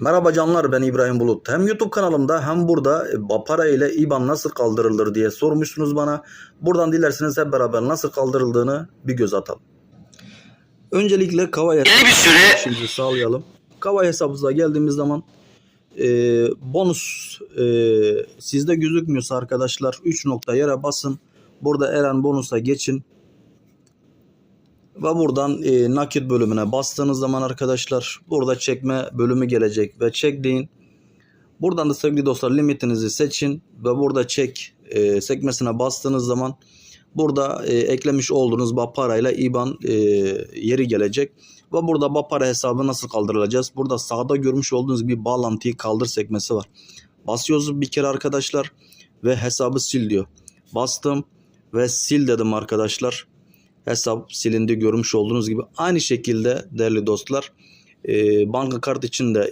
Merhaba canlar ben İbrahim Bulut. Hem YouTube kanalımda hem burada e, para ile IBAN nasıl kaldırılır diye sormuşsunuz bana. Buradan dilerseniz hep beraber nasıl kaldırıldığını bir göz atalım. Öncelikle Kavay Belli bir süre hesabımızı sağlayalım. Kavay hesabımıza geldiğimiz zaman e, bonus e, sizde gözükmüyorsa arkadaşlar 3 nokta yere basın. Burada Eren bonusa geçin. Ve buradan e, nakit bölümüne bastığınız zaman arkadaşlar burada çekme bölümü gelecek ve çek deyin. Buradan da sevgili dostlar limitinizi seçin ve burada çek e, sekmesine bastığınız zaman burada e, eklemiş olduğunuz parayla IBAN e, yeri gelecek. Ve burada Bapara hesabı nasıl kaldırılacağız? Burada sağda görmüş olduğunuz bir bağlantıyı kaldır sekmesi var. Basıyoruz bir kere arkadaşlar ve hesabı sil diyor. Bastım ve sil dedim arkadaşlar hesap silindi görmüş olduğunuz gibi. Aynı şekilde değerli dostlar e, banka kart için de